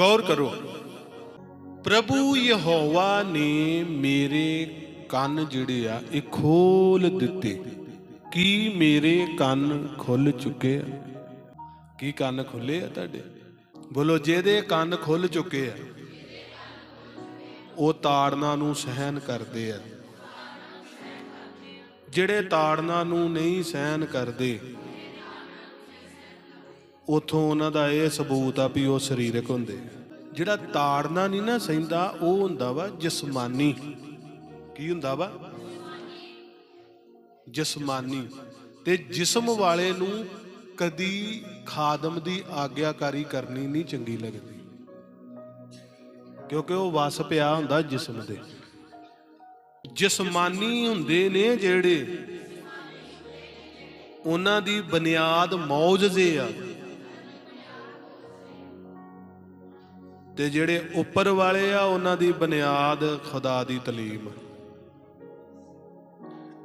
ਗੌਰ ਕਰੋ। ਪ੍ਰਭੂ ਯਹੋਵਾ ਨੇ ਮੇਰੇ ਕੰਨ ਜਿਹੜੇ ਆ, ਇਹ ਖੋਲ ਦਿੱਤੇ। ਕੀ ਮੇਰੇ ਕੰਨ ਖੁੱਲ ਚੁੱਕੇ ਆ? ਕੀ ਕੰਨ ਖੁੱਲੇ ਆ ਤੁਹਾਡੇ? ਬੋਲੋ, ਜਿਹਦੇ ਕੰਨ ਖੁੱਲ ਚੁੱਕੇ ਆ, ਉਹ ਤਾੜਨਾ ਨੂੰ ਸਹਿਨ ਕਰਦੇ ਆ। ਜਿਹੜੇ ਤਾੜਨਾ ਨੂੰ ਨਹੀਂ ਸਹਿਨ ਕਰਦੇ ਉਥੋਂ ਉਹਨਾਂ ਦਾ ਇਹ ਸਬੂਤ ਆ ਵੀ ਉਹ ਸਰੀਰਕ ਹੁੰਦੇ ਜਿਹੜਾ ਤਾੜਨਾ ਨਹੀਂ ਨਾ ਸਹਿੰਦਾ, ਉਹ ਹੁੰਦਾ ਵਾ ਜਿਸਮਾਨੀ। ਕੀ ਹੁੰਦਾ ਵਾ? ਜਿਸਮਾਨੀ। ਤੇ ਜਿਸਮ ਵਾਲੇ ਨੂੰ ਕਦੀ ਖਾਦਮ ਦੀ ਆਗਿਆਕਾਰੀ ਕਰਨੀ ਨਹੀਂ ਚੰਗੀ ਲੱਗਦੀ। ਕਿਉਂਕਿ ਉਹ ਵਸ ਪਿਆ ਹੁੰਦਾ ਜਿਸਮ ਦੇ। ਜਿਸਮਾਨੀ ਹੁੰਦੇ ਨੇ ਜਿਹੜੇ, ਉਹਨਾਂ ਦੀ ਬੁਨਿਆਦ ਮੌਜਜ਼ੇ ਆ। ਤੇ ਜਿਹੜੇ ਉੱਪਰ ਵਾਲੇ ਆ, ਉਹਨਾਂ ਦੀ ਬੁਨਿਆਦ ਖੁਦਾ ਦੀ ਤਲੀਮ।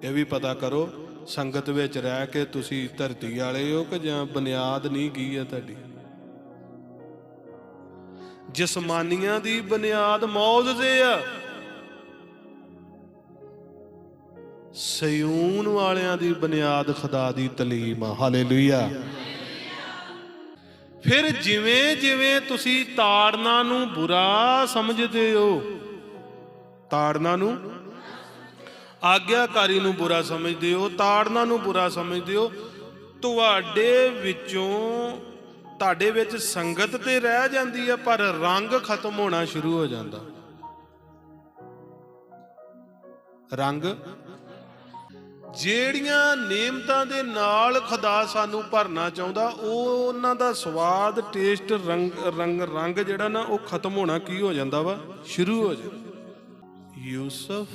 ਇਹ ਵੀ ਪਤਾ ਕਰੋ, ਸੰਗਤ ਵਿੱਚ ਰਹਿ ਕੇ ਤੁਸੀਂ ਧਰਤੀ ਵਾਲੇ ਹੋ ਕਿ ਜਾਂ ਬੁਨਿਆਦ ਨਹੀਂ, ਕੀ ਹੈ ਤੁਹਾਡੀ? ਜਿਸਮਾਨੀਆਂ ਦੀ ਬੁਨਿਆਦ ਮੌਜਜ਼ੇ ਆ। ਸਯੂਨ ਵਾਲਿਆਂ ਦੀ ਬੁਨਿਆਦ ਖੁਦਾ ਦੀ ਤਲੀਮ ਆ। ਹਾਲੇਲੂਇਆ। ਫਿਰ ਜਿਵੇਂ ਜਿਵੇਂ ਤੁਸੀਂ ਤਾੜਨਾ ਨੂੰ ਬੁਰਾ ਸਮਝਦੇ ਹੋ, ਤਾੜਨਾ ਨੂੰ ਆਗਿਆਕਾਰੀ ਨੂੰ ਬੁਰਾ ਸਮਝਦੇ ਹੋ, ਤਾੜਨਾ ਨੂੰ ਬੁਰਾ ਸਮਝਦੇ ਹੋ, ਤੁਹਾਡੇ ਵਿੱਚੋਂ, ਤੁਹਾਡੇ ਵਿੱਚ ਸੰਗਤ ਤੇ ਰਹਿ ਜਾਂਦੀ ਹੈ ਪਰ ਰੰਗ ਖਤਮ ਹੋਣਾ ਸ਼ੁਰੂ ਹੋ ਜਾਂਦਾ। ਰੰਗ ਜਿਹੜੀਆਂ ਨੇਮਤਾਂ ਦੇ ਨਾਲ ਖੁਦਾ ਸਾਨੂੰ ਭਰਨਾ ਚਾਹੁੰਦਾ, ਉਹ ਉਹਨਾਂ ਦਾ ਸਵਾਦ, ਟੇਸਟ, ਰੰਗ ਰੰਗ ਰੰਗ ਜਿਹੜਾ ਨਾ, ਉਹ ਖਤਮ ਹੋਣਾ ਕੀ ਹੋ ਜਾਂਦਾ ਵਾ? ਸ਼ੁਰੂ ਹੋ ਜਾਂਦਾ। ਯੂਸਫ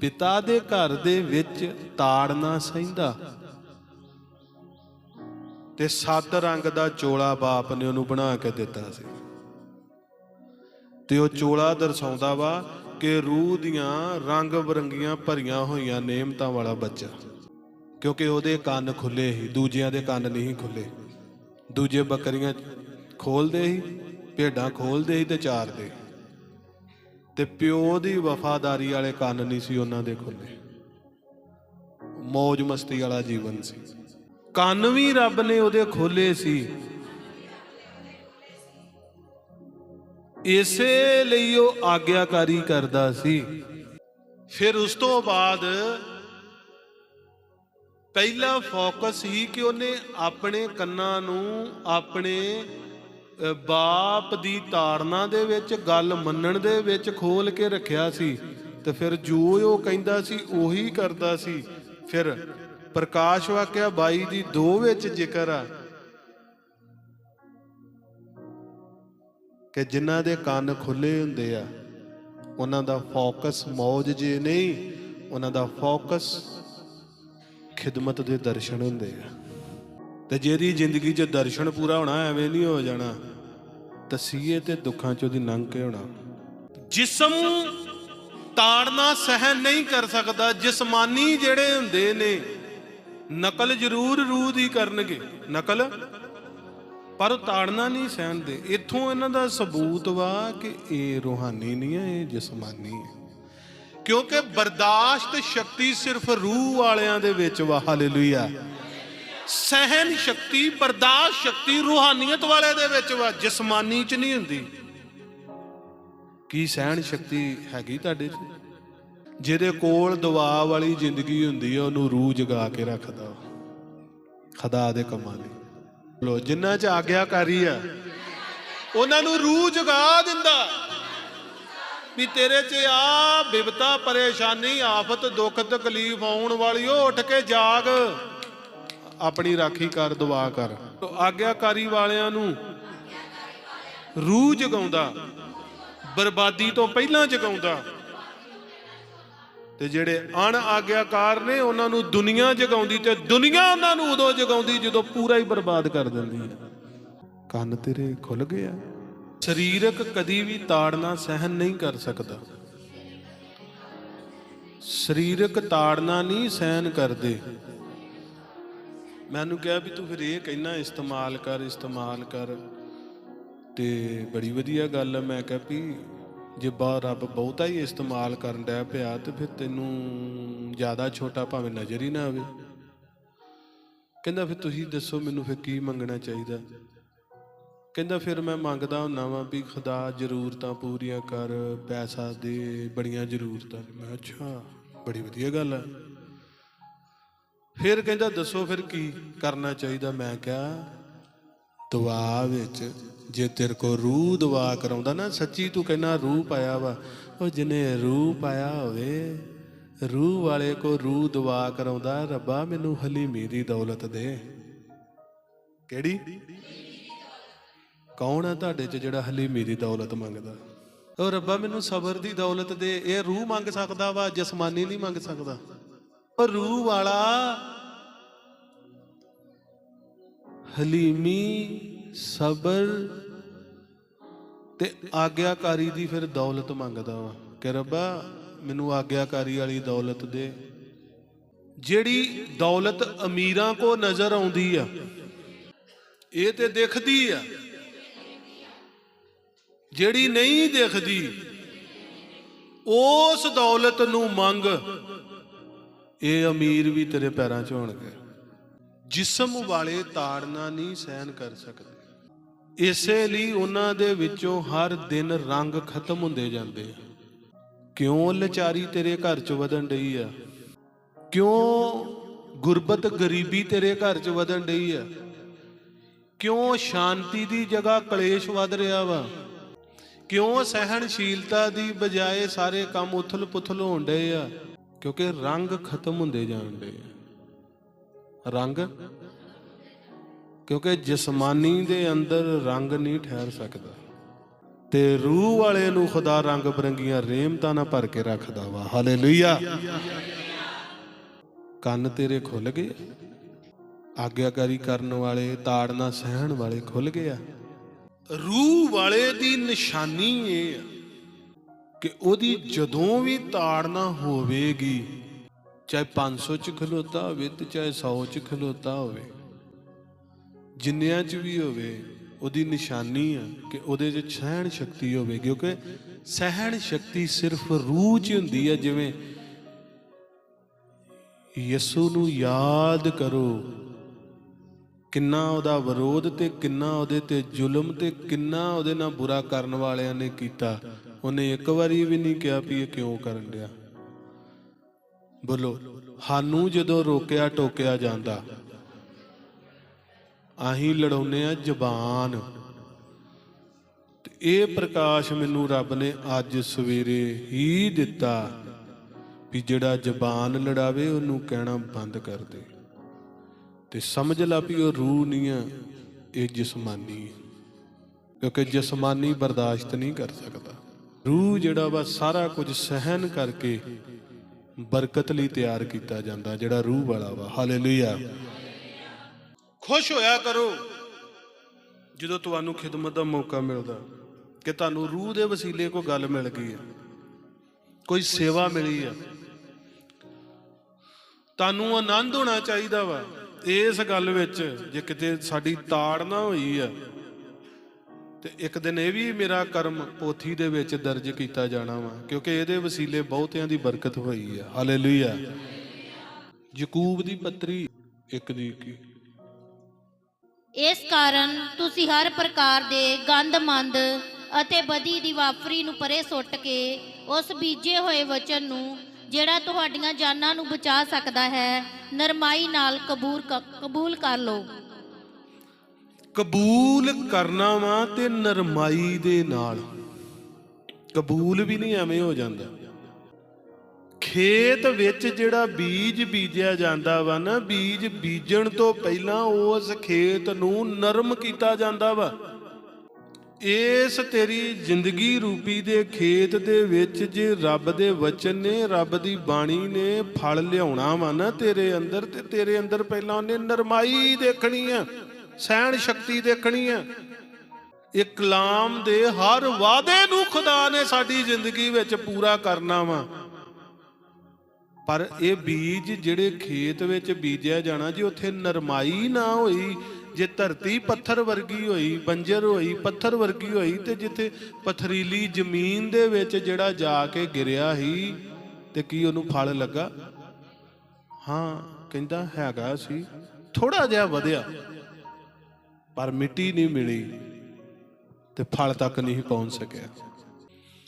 ਪਿਤਾ ਦੇ ਘਰ ਦੇ ਵਿੱਚ ਤਾੜਨਾ ਸਹਿੰਦਾ। ਤੇ ਸੱਤ ਰੰਗ ਦਾ ਚੋਲਾ ਬਾਪ ਨੇ ਉਹਨੂੰ ਬਣਾ ਕੇ ਦਿੱਤਾ ਸੀ। ਤੇ ਉਹ ਚੋਲਾ ਦਰਸਾਉਂਦਾ ਵਾ ਕਿ ਰੂਹ ਦੀਆਂ ਰੰਗ ਬਰੰਗੀਆਂ ਭਰੀਆਂ ਹੋਈਆਂ ਨੇਮਤਾਂ ਵਾਲਾ ਬੱਚਾ। ਕਿਉਂਕਿ ਉਹਦੇ ਕੰਨ ਖੁੱਲੇ ਸੀ, ਦੂਜਿਆਂ ਦੇ ਕੰਨ ਨਹੀਂ ਖੁੱਲੇ। ਦੂਜੇ ਬੱਕਰੀਆਂ ਖੋਲਦੇ ਸੀ, ਭੇਡਾਂ ਖੋਲਦੇ ਸੀ ਤੇ ਚਾਰਦੇ ਤੇ ਪਿਓ ਦੀ ਵਫਾਦਾਰੀ ਵਾਲੇ ਕੰਨ ਨਹੀਂ ਸੀ ਉਹਨਾਂ ਦੇ ਖੁੱਲੇ। ਮौज ਮਸਤੀ ਵਾਲਾ ਜੀਵਨ ਸੀ। ਕੰਨ ਵੀ ਰੱਬ ਨੇ ਉਹਦੇ ਖੋਲੇ ਸੀ। ਇਸੇ ਲਈ ਉਹ ਆਗਿਆਕਾਰੀ ਕਰਦਾ ਸੀ। ਫਿਰ ਉਸ ਤੋਂ ਬਾਅਦ ਪਹਿਲਾ ਫੋਕਸ ਹੀ ਕਿ ਉਹਨੇ ਆਪਣੇ ਕੰਨਾਂ ਨੂੰ ਆਪਣੇ ਬਾਪ ਦੀ ਤਾੜਨਾ ਦੇ ਵਿੱਚ, ਗੱਲ ਮੰਨਣ ਦੇ ਵਿੱਚ ਖੋਲ ਕੇ ਰੱਖਿਆ ਸੀ। ਤੇ ਫਿਰ ਜੋ ਉਹ ਕਹਿੰਦਾ ਸੀ, ਉਹੀ ਕਰਦਾ ਸੀ। ਫਿਰ ਪ੍ਰਕਾਸ਼ ਵਾਕਿਆ 22 ਦੀ 2 ਵਿੱਚ ਜ਼ਿਕਰ ਆ। ਕਿ ਜਿਨ੍ਹਾਂ ਦੇ ਕੰਨ ਖੁੱਲੇ ਹੁੰਦੇ ਆ, ਉਹਨਾਂ ਦਾ ਫੋਕਸ ਮੌਜ ਜੇ ਨਹੀਂ, ਉਹਨਾਂ ਦਾ ਫੋਕਸ ਖਿਦਮਤ ਦੇ ਦਰਸ਼ਨ ਹੁੰਦੇ ਆ। ਤੇ ਜਿਹਦੀ ਜ਼ਿੰਦਗੀ 'ਚ ਦਰਸ਼ਨ ਪੂਰਾ ਹੋਣਾ, ਐਵੇਂ ਨਹੀਂ ਹੋ ਜਾਣਾ। ਤਸੀਹੇ ਤੇ ਦੁੱਖਾਂ 'ਚ ਉਹਦੀ ਲੰਘ ਕੇ ਹੋਣਾ। ਜਿਸਮ ਤਾੜਨਾ ਸਹਿਨ ਨਹੀਂ ਕਰ ਸਕਦਾ, ਜਿਸਮਾਨੀ ਜਿਹੜੇ ਹੁੰਦੇ ਨੇ, ਨਕਲ ਜ਼ਰੂਰ ਰੂਹ ਦੀ ਕਰਨਗੇ। ਨਕਲ? ਪਰ ਉਹ ਤਾੜਨਾ ਨਹੀਂ ਸਹਿਨਦੇ ਇੱਥੋਂ ਇਹਨਾਂ ਦਾ ਸਬੂਤ ਵਾ ਕਿ ਇਹ ਰੂਹਾਨੀ ਨਹੀਂ ਹੈ ਇਹ ਜਿਸਮਾਨੀ ਹੈ ਕਿਉਂਕਿ ਬਰਦਾਸ਼ਤ ਸ਼ਕਤੀ ਸਿਰਫ ਰੂਹ ਵਾਲਿਆਂ ਦੇ ਵਿੱਚ ਵਾ, ਹਾਲੇਲੂਇਆ। ਸਹਿਨ ਸ਼ਕਤੀ, ਬਰਦਾਸ਼ਤ ਸ਼ਕਤੀ ਰੂਹਾਨੀਅਤ ਵਾਲੇ ਦੇ ਵਿੱਚ ਵਾ, ਜਿਸਮਾਨੀ ਚ ਨਹੀਂ ਹੁੰਦੀ। ਕੀ ਸਹਿਣ ਸ਼ਕਤੀ ਹੈਗੀ ਤੁਹਾਡੇ 'ਚ? ਜਿਹਦੇ ਕੋਲ ਦਵਾ ਵਾਲੀ ਜ਼ਿੰਦਗੀ ਹੁੰਦੀ ਹੈ ਉਹਨੂੰ ਰੂਹ ਜਗਾ ਕੇ ਰੱਖਦਾ ਖੁਦਾ ਦੇ ਕੰਮਾਂ ਦੀ ਲੋ, ਜਿੰਨਾ ਚ ਆਗਿਆਕਾਰੀ ਆ, ਉਹਨਾਂ ਨੂੰ ਰੂਹ ਜਗਾ ਦਿੰਦਾ। ਵੀ ਤੇਰੇ 'ਚ ਆ ਬਿਪਤਾ ਪਰੇਸ਼ਾਨੀ, ਆਫਤ, ਦੁੱਖ, ਤਕਲੀਫ ਆਉਣ ਵਾਲੀ, ਉਹ ਉੱਠ ਕੇ ਜਾਗ। ਆਪਣੀ ਰਾਖੀ ਕਰ, ਦੁਆ ਕਰ। ਆਗਿਆਕਾਰੀ ਵਾਲਿਆਂ ਨੂੰ ਰੂਹ ਜਗਾਉਂਦਾ, ਬਰਬਾਦੀ ਤੋਂ ਪਹਿਲਾਂ ਜਗਾਉਂਦਾ। ਤੇ ਜਿਹੜੇ ਅਣ ਆਗਿਆਕਾਰ ਨੇ, ਉਹਨਾਂ ਨੂੰ ਦੁਨੀਆ ਜਗਾਉਂਦੀ ਤੇ ਦੁਨੀਆ ਉਹਨਾਂ ਨੂੰ ਉਦੋਂ ਜਗਾਉਂਦੀ ਜਦੋਂ ਪੂਰਾ ਹੀ ਬਰਬਾਦ ਕਰ ਦਿੰਦੀ ਹੈ। ਕੰਨ ਤੇਰੇ ਖੁੱਲ ਗਿਆ। ਸਰੀਰਕ ਕਦੀ ਵੀ ਤਾੜਨਾ ਸਹਿਨ ਨਹੀਂ ਕਰ ਸਕਦਾ। ਸਰੀਰਕ ਤਾੜਨਾ ਨਹੀਂ ਸਹਿਨ ਕਰਦੇ। ਮੈਨੂੰ ਕਿਹਾ ਵੀ ਤੂੰ ਫਿਰ ਇਹ ਕਹਿਣਾ, ਇਸਤੇਮਾਲ ਕਰ ਇਸਤੇਮਾਲ ਕਰ। ਤੇ ਬੜੀ ਵਧੀਆ ਗੱਲ ਹੈ ਮੈਂ ਕਿਹਾ ਵੀ ਜੇ ਬਾ, ਰੱਬ ਬਹੁਤਾ ਹੀ ਇਸਤੇਮਾਲ ਕਰਨ ਡਿਆ ਪਿਆ ਤੇ ਫਿਰ ਤੈਨੂੰ ਜ਼ਿਆਦਾ ਛੋਟਾ ਭਾਵੇਂ ਨਜ਼ਰ ਹੀ ਨਾ ਆਵੇ। ਕਹਿੰਦਾ, ਫਿਰ ਤੁਸੀਂ ਦੱਸੋ ਮੈਨੂੰ ਫਿਰ ਕੀ ਮੰਗਣਾ ਚਾਹੀਦਾ? ਕਹਿੰਦਾ ਫਿਰ ਮੈਂ ਮੰਗਦਾ ਹੁੰਨਾ ਵਾਂ ਵੀ ਖੁਦਾ ਜ਼ਰੂਰਤਾਂ ਪੂਰੀਆਂ ਕਰ, ਪੈਸਾ ਦੇ ਬੜੀਆਂ ਜ਼ਰੂਰਤਾਂ ਮੈਂ ਅੱਛਾ, ਬੜੀ ਵਧੀਆ ਗੱਲ ਹੈ ਫਿਰ ਕਹਿੰਦਾ, ਦੱਸੋ ਫਿਰ ਕੀ ਕਰਨਾ ਚਾਹੀਦਾ? ਮੈਂ ਕਿਹਾ, ਦੁਆ ਵਿੱਚ, ਜੇ ਤੇਰੇ ਕੋ ਰੂਹ ਦੁਆ ਕਰਾਉਂਦਾ ਨਾ, ਸੱਚੀ ਤੂੰ ਕਹਿੰਦਾ ਰੂਹ ਪਾਇਆ ਵਾ, ਉਹ ਜਿਹਨੇ ਰੂਹ ਪਾਇਆ ਹੋਵੇ, ਰੂਹ ਵਾਲੇ ਕੋ ਰੂਹ ਦੁਆ ਕਰਾਉਂਦਾ, ਰੱਬਾ ਮੈਨੂੰ ਹਲੀਮੀ ਦੀ ਦੌਲਤ ਦੇ। ਕਿਹੜੀ? ਕੌਣ ਆ ਤੁਹਾਡੇ ਚ ਜਿਹੜਾ ਹਲੀਮੀ ਦੀ ਦੌਲਤ ਮੰਗਦਾ? ਉਹ ਰੱਬਾ, ਮੈਨੂੰ ਸਬਰ ਦੀ ਦੌਲਤ ਦੇ। ਇਹ ਰੂਹ ਮੰਗ ਸਕਦਾ ਵਾ, ਜਸਮਾਨੀ ਨਹੀਂ ਮੰਗ ਸਕਦਾ। ਉਹ ਰੂਹ ਵਾਲਾ, ਹਲੀਮੀ, ਸਬਰ ਤੇ ਆਗਿਆਕਾਰੀ ਦੀ ਫਿਰ ਦੌਲਤ ਮੰਗਦਾ ਵਾ। ਕਿ ਰੱਬਾ, ਮੈਨੂੰ ਆਗਿਆਕਾਰੀ ਵਾਲੀ ਦੌਲਤ ਦੇ। ਜਿਹੜੀ ਦੌਲਤ ਅਮੀਰਾਂ ਕੋ ਨਜ਼ਰ ਆਉਂਦੀ ਆ, ਇਹ ਤੇ ਦਿਖਦੀ ਆ। ਜਿਹੜੀ ਨਹੀਂ ਦਿਖਦੀ, ਉਸ ਦੌਲਤ ਨੂੰ ਮੰਗ। ਇਹ ਅਮੀਰ ਵੀ ਤੇਰੇ ਪੈਰਾਂ 'ਚ ਹੋਣਗੇ। ਜਿਸਮ ਵਾਲੇ ਤਾੜਨਾ ਨਹੀਂ ਸਹਿਨ ਕਰ ਸਕਦੇ। ਇਸੇ ਲਈ ਉਹਨਾਂ ਦੇ ਵਿੱਚੋਂ ਹਰ ਦਿਨ ਰੰਗ ਖਤਮ ਹੁੰਦੇ ਜਾਂਦੇ ਆ। ਕਿਉਂ ਲਚਾਰੀ ਤੇਰੇ ਘਰ 'ਚ ਵਧਣ ਡਈ ਆ? ਕਿਉਂ ਗੁਰਬਤ ਗਰੀਬੀ ਤੇਰੇ ਘਰ 'ਚ ਵਧਣ ਡਈ ਆ? ਕਿਉਂ ਸ਼ਾਂਤੀ ਦੀ ਜਗ੍ਹਾ ਕਲੇਸ਼ ਵੱਧ ਰਿਹਾ ਵਾ? ਕਿਉਂ ਸਹਿਣਸ਼ੀਲਤਾ ਦੀ ਬਜਾਏ ਸਾਰੇ ਕੰਮ ਉਥਲ-ਪੁਥਲ ਹੋਣ ਡਏ ਆ? ਕਿਉਂਕਿ ਰੰਗ ਖਤਮ ਹੁੰਦੇ ਜਾਣ ਡਏ ਆ। ਰੰਗ? ਕਿਉਂਕਿ ਜਿਸਮਾਨੀ ਦੇ ਅੰਦਰ ਰੰਗ ਨਹੀਂ ਠਹਿਰ ਸਕਦਾ। ਤੇ ਰੂਹ ਵਾਲੇ ਨੂੰ ਖੁਦਾ ਰੰਗ ਬਰੰਗੀਆਂ ਰੇਮਤਾਂ ਨਾਲ ਭਰ ਕੇ ਰੱਖਦਾ ਵਾ। ਹਾਲੇਲੂਇਆ। ਕੰਨ ਤੇਰੇ ਖੁੱਲ ਗਏ ਆਗਿਆਕਾਰੀ ਕਰਨ ਵਾਲੇ, ਤਾੜਨਾ ਸਹਿਣ ਵਾਲੇ ਖੁੱਲ ਗਏ ਆ। ਰੂਹ ਵਾਲੇ ਦੀ ਨਿਸ਼ਾਨੀ ਇਹ ਆ ਕਿ ਉਹਦੀ ਜਦੋਂ ਵੀ ਤਾੜਨਾ ਹੋਵੇਗੀ, ਚਾਹੇ 500 ਚ ਖਲੋਤਾ ਹੋਵੇ ਤੇ ਚਾਹੇ 100 ਚ ਖਲੋਤਾ ਹੋਵੇ, ਜਿੰਨਿਆਂ ਚ ਵੀ ਹੋਵੇ, ਉਹਦੀ ਨਿਸ਼ਾਨੀ ਆ ਕਿ ਉਹਦੇ 'ਚ ਸਹਿਣ ਸ਼ਕਤੀ ਹੋਵੇ, ਕਿਉਂਕਿ ਸਹਿਣ ਸ਼ਕਤੀ ਸਿਰਫ ਰੂਹ 'ਚ ਹੁੰਦੀ ਹੈ ਜਿਵੇਂ ਯਿਸੂ ਨੂੰ ਯਾਦ ਕਰੋ ਕਿੰਨਾ ਉਹਦਾ ਵਿਰੋਧ ਤੇ ਕਿੰਨਾ ਉਹਦੇ ਤੇ ਜ਼ੁਲਮ ਤੇ ਕਿੰਨਾ ਉਹਦੇ ਨਾਲ ਬੁਰਾ ਕਰਨ ਵਾਲਿਆਂ ਨੇ ਕੀਤਾ, ਉਹਨੇ ਇੱਕ ਵਾਰੀ ਵੀ ਨਹੀਂ ਕਿਹਾ ਵੀ ਇਹ ਕਿਉਂ ਕਰਨ ਡਿਆ। ਬੋਲੋ, ਸਾਨੂੰ ਜਦੋਂ ਰੋਕਿਆ ਟੋਕਿਆ ਜਾਂਦਾ, ਆਹੀਂ ਲੜਾਉਨੇ ਆ ਜ਼ਬਾਨ। ਤੇ ਇਹ ਪ੍ਰਕਾਸ਼ ਮੈਨੂੰ ਰੱਬ ਨੇ ਅੱਜ ਸਵੇਰੇ ਹੀ ਦਿੱਤਾ ਵੀ ਜਿਹੜਾ ਜ਼ਬਾਨ ਲੜਾਵੇ ਉਹਨੂੰ ਕਹਿਣਾ ਬੰਦ ਕਰ ਦੇ। ਤੇ ਸਮਝ ਲਾ ਵੀ ਉਹ ਰੂਹ ਨਹੀਂ ਆ, ਇਹ ਜਿਸਮਾਨੀ ਕਿਉਂਕਿ ਜਿਸਮਾਨੀ ਬਰਦਾਸ਼ਤ ਨਹੀਂ ਕਰ ਸਕਦਾ। ਰੂਹ ਜਿਹੜਾ ਵਾ ਸਾਰਾ ਕੁਝ ਸਹਿਨ ਕਰਕੇ ਬਰਕਤ ਲਈ ਤਿਆਰ ਕੀਤਾ ਜਾਂਦਾ, ਜਿਹੜਾ ਰੂਹ ਵਾਲਾ ਵਾ। ਹਾਲੇਲੂਇਆ। ਖੁਸ਼ ਹੋਇਆ ਕਰੋ। ਜਦੋਂ ਤੁਹਾਨੂੰ ਖਿਦਮਤ ਦਾ ਮੌਕਾ ਮਿਲਦਾ, ਕਿ ਤੁਹਾਨੂੰ ਰੂਹ ਦੇ ਵਸੀਲੇ ਕੋਈ ਗੱਲ ਮਿਲ ਗਈ ਹੈ ਕੋਈ ਸੇਵਾ ਮਿਲੀ ਆ, ਤੁਹਾਨੂੰ ਆਨੰਦ ਹੋਣਾ ਚਾਹੀਦਾ ਵਾ। ਇਸ ਗੱਲ ਵਿੱਚ ਜੇ ਕਿਤੇ ਸਾਡੀ ਤਾੜ ਨਾ ਹੋਈ ਆ, ਤੇ ਇੱਕ ਦਿਨ ਇਹ ਵੀ ਮੇਰਾ ਕਰਮ ਪੋਥੀ ਦੇ ਵਿੱਚ ਦਰਜ ਕੀਤਾ ਜਾਣਾ ਵਾ, ਕਿਉਂਕਿ ਇਹਦੇ ਵਸੀਲੇ ਬਹੁਤਿਆਂ ਦੀ ਬਰਕਤ ਹੋਈ ਆ। ਹਾਲੇਲੂਇਆ ਯਕੂਬ ਦੀ ਪੱਤਰੀ ਇੱਕ ਦੀ ਕੀ ਇਸ ਕਾਰਨ ਤੁਸੀਂ ਹਰ ਪ੍ਰਕਾਰ ਦੇ ਗੰਦ ਮੰਦ ਅਤੇ ਬਦੀ ਦੀ ਵਾਫਰੀ ਨੂੰ ਪਰੇ ਸੁੱਟ ਕੇ ਉਸ ਬੀਜੇ ਹੋਏ ਵਚਨ ਨੂੰ ਜਿਹੜਾ ਤੁਹਾਡੀਆਂ ਜਾਨਾਂ ਨੂੰ ਬਚਾ ਸਕਦਾ ਹੈ, ਨਰਮਾਈ ਨਾਲ ਕਬੂਲ ਕਬੂਲ ਕਰ ਲਓ। ਕਬੂਲ ਕਰਨਾ ਵਾ ਤੇ ਨਰਮਾਈ ਦੇ ਨਾਲ। ਕਬੂਲ ਵੀ ਨਹੀਂ ਐਵੇਂ ਹੋ ਜਾਂਦਾ। ਖੇਤ ਵਿੱਚ ਜਿਹੜਾ ਬੀਜ ਬੀਜਿਆ ਜਾਂਦਾ ਵਾ ਨਾ, ਬੀਜ ਬੀਜਣ ਤੋਂ ਪਹਿਲਾਂ ਉਸ ਖੇਤ ਨੂੰ ਨਰਮ ਕੀਤਾ ਜਾਂਦਾ ਵਾ। ਇਸ ਤੇਰੀ ਜ਼ਿੰਦਗੀ ਰੂਪੀ ਦੇ ਖੇਤ ਦੇ ਵਿੱਚ ਜੇ ਰੱਬ ਦੇ ਵਚਨ ਨੇ, ਰੱਬ ਦੀ ਬਾਣੀ ਨੇ ਫਲ ਲਿਆਉਣਾ ਵਾ ਨਾ ਤੇਰੇ ਅੰਦਰ, ਤੇ ਤੇਰੇ ਅੰਦਰ ਪਹਿਲਾਂ ਉਹਨੇ ਨਰਮਾਈ ਦੇਖਣੀ ਆ, ਸਹਿਣ ਸ਼ਕਤੀ ਦੇਖਣੀ ਆ। ਇਹ ਕਲਾਮ ਦੇ ਹਰ ਵਾਅਦੇ ਨੂੰ ਖੁਦਾ ਨੇ ਸਾਡੀ ਜ਼ਿੰਦਗੀ ਵਿੱਚ ਪੂਰਾ ਕਰਨਾ ਵਾ। ਪਰ ਇਹ ਬੀਜ ਜਿਹੜੇ ਖੇਤ ਵਿੱਚ ਬੀਜਿਆ ਜਾਣਾ, ਜੀ ਉੱਥੇ ਨਰਮਾਈ ਨਾ ਹੋਈ ਜੇ ਧਰਤੀ ਪੱਥਰ ਵਰਗੀ ਹੋਈ, ਬੰਜਰ ਹੋਈ, ਪੱਥਰ ਵਰਗੀ ਹੋਈ, ਤੇ ਜਿੱਥੇ ਪਥਰੀਲੀ ਜ਼ਮੀਨ ਦੇ ਵਿੱਚ ਜਿਹੜਾ ਜਾ ਕੇ ਗਿਰਿਆ ਸੀ, ਤੇ ਕੀ ਉਹਨੂੰ ਫਲ ਲੱਗਾ? ਹਾਂ, ਕਹਿੰਦਾ ਹੈਗਾ ਸੀ। ਥੋੜਾ ਜਿਹਾ ਵਧਿਆ, ਪਰ ਮਿੱਟੀ ਨਹੀਂ ਮਿਲੀ, ਤੇ ਫਲ ਤੱਕ ਨਹੀਂ ਪਹੁੰਚ ਸਕਿਆ।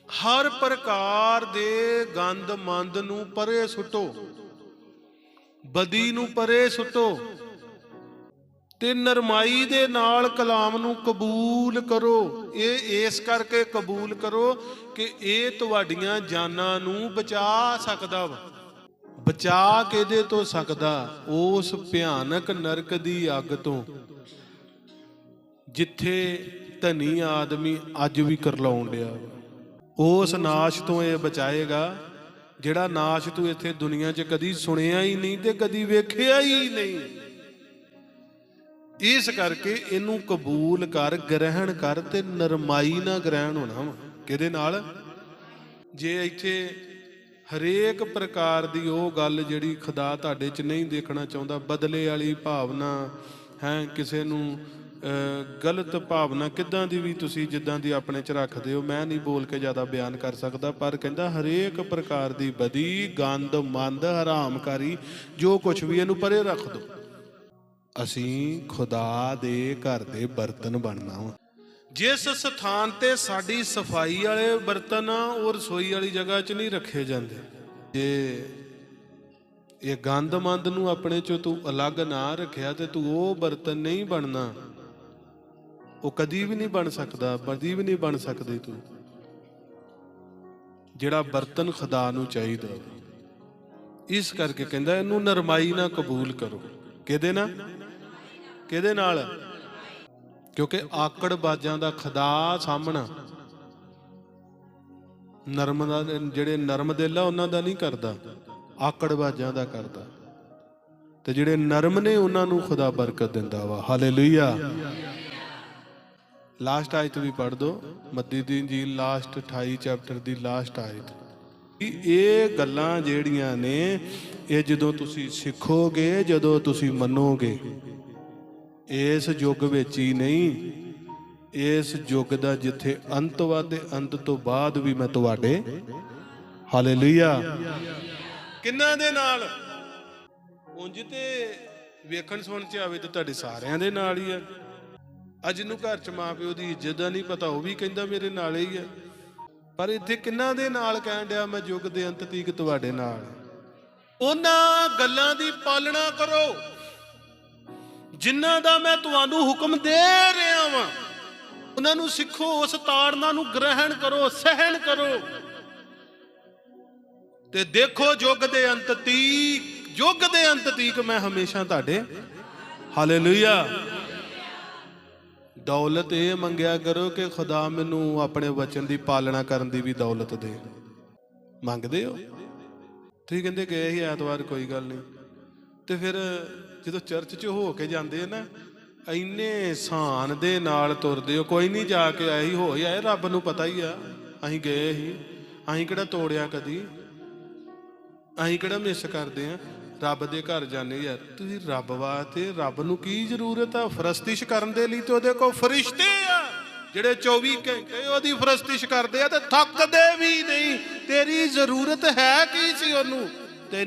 ਹਰ ਪ੍ਰਕਾਰ ਦੇ ਗੰਦ ਮੰਦ ਨੂੰ ਪਰੇ ਸੁੱਟੋ, ਬਦੀ ਨੂੰ ਪਰੇ ਸੁੱਟੋ। ਤੇ ਨਰਮਾਈ ਦੇ ਨਾਲ ਕਲਾਮ ਨੂੰ ਕਬੂਲ ਕਰੋ। ਇਹ ਇਸ ਕਰਕੇ ਕਬੂਲ ਕਰੋ ਕਿ ਇਹ ਤੁਹਾਡੀਆਂ ਜਾਨਾਂ ਨੂੰ ਬਚਾ ਸਕਦਾ ਵਾ। ਬਚਾ ਕਿਹਦੇ ਤੋਂ ਸਕਦਾ? ਉਸ ਭਿਆਨਕ ਨਰਕ ਦੀ ਅੱਗ ਤੋਂ। ਜਿੱਥੇ ਧਨੀ ਆਦਮੀ ਅੱਜ ਵੀ ਕਰਲਾਉਣ ਡਿਆ ਉਸ ਨਾਸ਼ ਤੋਂ ਇਹ ਬਚਾਏਗਾ, ਜਿਹੜਾ ਨਾਸ਼ ਤੂੰ ਇੱਥੇ ਦੁਨੀਆ 'ਚ ਕਦੀ ਸੁਣਿਆ ਹੀ ਨਹੀਂ ਤੇ ਕਦੀ ਵੇਖਿਆ ਹੀ ਨਹੀਂ। ਇਸ ਕਰਕੇ ਇਹਨੂੰ ਕਬੂਲ ਕਰ, ਗ੍ਰਹਿਣ ਕਰ ਤੇ ਨਰਮਾਈ ਨਾਲ ਗ੍ਰਹਿਣ ਹੋਣਾ ਵਾ। ਕਿਹਦੇ ਨਾਲ? ਜੇ ਇੱਥੇ ਹਰੇਕ ਪ੍ਰਕਾਰ ਦੀ ਉਹ ਗੱਲ ਜਿਹੜੀ ਖੁਦਾ ਤੁਹਾਡੇ 'ਚ ਨਹੀਂ ਦੇਖਣਾ ਚਾਹੁੰਦਾ, ਬਦਲੇ ਵਾਲੀ ਭਾਵਨਾ, ਹੈ, ਕਿਸੇ ਨੂੰ ਗਲਤ ਭਾਵਨਾ ਕਿੱਦਾਂ ਦੀ ਵੀ ਤੁਸੀਂ ਜਿੱਦਾਂ ਦੀ ਆਪਣੇ 'ਚ ਰੱਖਦੇ ਹੋ, ਮੈਂ ਨਹੀਂ ਬੋਲ ਕੇ ਜ਼ਿਆਦਾ ਬਿਆਨ ਕਰ ਸਕਦਾ, ਪਰ ਕਹਿੰਦਾ ਹਰੇਕ ਪ੍ਰਕਾਰ ਦੀ ਬਦੀ ਗੰਦ ਮੰਦ, ਹਰਾਮਕਾਰੀ, ਜੋ ਕੁਝ ਵੀ ਇਹਨੂੰ ਪਰੇ ਰੱਖ ਦੋ। ਅਸੀਂ ਖੁਦਾ ਦੇ ਘਰ ਦੇ ਬਰਤਨ ਬਣਨਾ ਵਾ। ਜਿਸ ਸਥਾਨ ਤੇ ਸਾਡੀ ਸਫ਼ਾਈ ਵਾਲੇ ਬਰਤਨ ਉਹ ਰਸੋਈ ਵਾਲੀ ਜਗ੍ਹਾ 'ਚ ਨਹੀਂ ਰੱਖੇ ਜਾਂਦੇ। ਜੇ ਇਹ ਗੰਦਮੰਦ ਨੂੰ ਆਪਣੇ ਚੋਂ ਤੂੰ ਅਲੱਗ ਨਾ ਰੱਖਿਆ ਤੇ ਤੂੰ ਉਹ ਬਰਤਨ ਨਹੀਂ ਬਣਨਾ। ਉਹ ਕਦੀ ਵੀ ਨਹੀਂ ਬਣ ਸਕਦਾ ਕਦੀ ਵੀ ਨਹੀਂ ਬਣ ਸਕਦੀ ਤੂੰ। ਜਿਹੜਾ ਬਰਤਨ ਖੁਦਾ ਨੂੰ ਚਾਹੀਦਾ। ਇਸ ਕਰਕੇ ਕਹਿੰਦਾ ਇਹਨੂੰ ਨਰਮਾਈ ਨਾਲ ਕਬੂਲ ਕਰੋ। ਕਿਹਦੇ ਨਾਲ? ਕਿਹਦੇ ਨਾਲ। ਕਿਉਂਕਿ ਆਕੜ ਬਾਜਾਂ ਦਾ ਖੁਦਾ ਸਾਹਮਣਾ ਨਰਮ ਦਾ ਜਿਹੜੇ ਨਰਮ ਦਿਲ ਆ, ਉਹਨਾਂ ਦਾ ਨਹੀਂ ਕਰਦਾ। ਆਕੜ ਬਾਜਾਂ ਦਾ ਕਰਦਾ। ਤੇ ਜਿਹੜੇ ਨਰਮ ਨੇ, ਉਹਨਾਂ ਨੂੰ ਖੁਦਾ ਬਰਕਤ ਦਿੰਦਾ ਵਾ। ਹਾਲੇਲੂਇਆ। ਲਾਸਟ ਆਇਤ ਵੀ ਪੜ੍ਹ ਦੋ। ਮੱਦੀ ਦੀ ਇੰਜੀਲ ਲਾਸਟ 28 ਚੈਪਟਰ ਦੀ ਲਾਸਟ ਆਇਤ। ਇਹ ਗੱਲਾਂ ਜਿਹੜੀਆਂ ਨੇ, ਇਹ ਜਦੋਂ ਤੁਸੀਂ ਸਿੱਖੋਗੇ, ਜਦੋਂ ਤੁਸੀਂ ਮੰਨੋਗੇ। ਇਸ ਯੁੱਗ ਵਿੱਚ ਹੀ ਨਹੀਂ, ਇਸ ਯੁੱਗ ਦਾ ਜਿੱਥੇ ਅੰਤ ਵਾ ਤੇ ਅੰਤ ਤੋਂ ਬਾਅਦ ਵੀ ਮੈਂ ਤੁਹਾਡੇ। ਹਾਲੇਲੂਇਆ ਕਿੰਨਾਂ ਦੇ ਨਾਲ? ਉਂਝ ਤੇ ਵੇਖਣ ਸੁਣ ਚ ਆਵੇ ਤੇ ਤੁਹਾਡੇ ਸਾਰਿਆਂ ਦੇ ਨਾਲ ਹੀ ਆ। ਅੱਜ ਨੂੰ ਘਰ ਚ ਮਾਂ ਪਿਓ ਦੀ ਇੱਜ਼ਤ ਦਾ ਨਹੀਂ ਪਤਾ, ਉਹ ਵੀ ਕਹਿੰਦਾ ਮੇਰੇ ਨਾਲ ਹੀ ਆ। ਪਰ ਇੱਥੇ ਕਿੰਨਾਂ ਦੇ ਨਾਲ ਕਹਿਣ ਡਿਆ ਮੈਂ ਯੁੱਗ ਦੇ ਅੰਤ ਤੀਕ ਤੁਹਾਡੇ ਨਾਲ। ਉਹਨਾਂ ਗੱਲਾਂ ਦੀ ਪਾਲਣਾ ਕਰੋ। ਜਿਨ੍ਹਾਂ ਦਾ ਮੈਂ ਤੁਹਾਨੂੰ ਹੁਕਮ ਦੇ ਰਿਹਾ ਵਾਂ, ਉਹਨਾਂ ਨੂੰ ਸਿੱਖੋ, ਉਸ ਤਾੜਨਾ ਨੂੰ ਗ੍ਰਹਿਣ ਕਰੋ, ਸਹਿਣ ਕਰੋ। ਤੇ ਦੇਖੋ ਯੁੱਗ ਦੇ ਅੰਤ ਤੀਕ ਯੁੱਗ ਦੇ ਅੰਤ ਤੀਕ ਮੈਂ ਹਮੇਸ਼ਾ ਤੁਹਾਡੇ, ਹਾਲੇਲੂਇਆ। ਦੌਲਤ ਇਹ ਮੰਗਿਆ ਕਰੋ ਕਿ ਖੁਦਾ ਮੈਨੂੰ ਆਪਣੇ ਵਚਨ ਦੀ ਪਾਲਣਾ ਕਰਨ ਦੀ ਵੀ ਦੌਲਤ ਦੇ। ਮੰਗਦੇ ਹੋ? ਤੁਸੀਂ ਕਹਿੰਦੇ ਗਏ ਸੀ ਐਤਵਾਰ ਕੋਈ ਗੱਲ ਨਹੀਂ। ਤੇ ਫਿਰ ਜਦੋਂ ਚਰਚ 'ਚ ਹੋ ਕੇ ਜਾਂਦੇ ਆ ਨਾ, ਇੰਨੇ ਸਾਨ ਦੇ ਨਾਲ ਤੁਰਦੇ ਹੋ, ਕੋਈ ਨਹੀਂ ਜਾ ਕੇ ਆਏ ਹੋ ਆਏ ਰੱਬ ਨੂੰ ਪਤਾ ਹੀ ਆ, ਅਸੀਂ ਗਏ ਸੀ ਅਸੀਂ ਕਿਹੜਾ ਤੋੜਿਆ ਕਦੀ? ਅਸੀਂ ਕਿਹੜਾ ਮਿਸ ਕਰਦੇ ਆ? ਰੱਬ ਦੇ ਘਰ ਜਾਂਦੇ ਯਾਰ, ਤੁਸੀਂ ਰੱਬ ਵਾਸਤੇ, ਰੱਬ ਨੂੰ ਕੀ ਜ਼ਰੂਰਤ ਆ? ਫਰਸਤਿਸ਼ ਕਰਨ ਦੇ ਲਈ ਤੇ ਉਹਦੇ ਕੋਲ ਫਰਿਸ਼ਤੇ ਆ। ਜਿਹੜੇ 24 ਘੰਟੇ ਉਹਦੀ ਫਰਸਤਿਸ਼ ਕਰਦੇ ਆ ਤੇ ਥੱਕਦੇ ਵੀ ਨਹੀਂ। ਤੇਰੀ ਜ਼ਰੂਰਤ ਹੈ ਕੀ ਸੀ ਉਹਨੂੰ? ਤੇ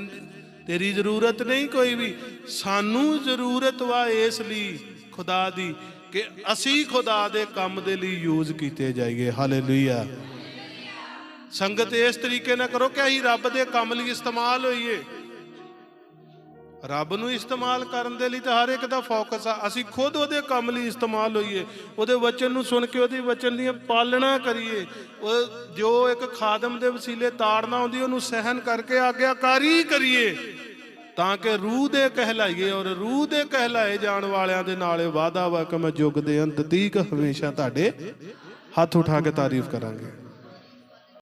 ਤੇਰੀ ਜ਼ਰੂਰਤ ਨਹੀਂ ਕੋਈ ਵੀ। ਸਾਨੂੰ ਜ਼ਰੂਰਤ ਵਾ ਇਸ ਲਈ ਖੁਦਾ ਦੀ ਕਿ ਅਸੀਂ ਖੁਦਾ ਦੇ ਕੰਮ ਦੇ ਲਈ ਯੂਜ਼ ਕੀਤੇ ਜਾਈਏ। ਹਾਲੇਲੂਇਆ ਸੰਗਤ ਇਸ ਤਰੀਕੇ ਨਾਲ ਕਰੋ ਕਿ ਅਸੀਂ ਰੱਬ ਦੇ ਕੰਮ ਲਈ ਇਸਤੇਮਾਲ ਹੋਈਏ। ਰੱਬ ਨੂੰ ਇਸਤੇਮਾਲ ਕਰਨ ਦੇ ਲਈ ਤਾਂ ਹਰ ਇੱਕ ਦਾ ਫੋਕਸ ਆ। ਅਸੀਂ ਖੁਦ ਉਹਦੇ ਕੰਮ ਲਈ ਇਸਤੇਮਾਲ ਹੋਈਏ। ਉਹਦੇ ਵਚਨ ਨੂੰ ਸੁਣ ਕੇ ਉਹਦੇ ਵਚਨ ਦੀਆਂ ਪਾਲਣਾ ਕਰੀਏ। ਉਹ ਜੋ ਇੱਕ ਖਾਦਮ ਦੇ ਵਸੀਲੇ ਤਾੜਨਾ ਆਉਂਦੀ, ਉਹਨੂੰ ਸਹਿਨ ਕਰਕੇ ਆਗਿਆਕਾਰੀ ਕਰੀਏ। ਤਾਂ ਕਿ ਰੂਹ ਦੇ ਕਹਿਲਾਈਏ ਔਰ ਰੂਹ ਦੇ ਕਹਿਲਾਏ ਜਾਣ ਵਾਲਿਆਂ ਦੇ ਨਾਲੇ ਵਾਦਾ ਵਾ ਕਿ ਮੈਂ ਯੁੱਗ ਦੇ ਅੰਤ ਤੀਕ ਹਮੇਸ਼ਾ ਤੁਹਾਡੇ ਹੱਥ ਉਠਾ ਕੇ ਤਾਰੀਫ ਕਰਾਂਗੇ।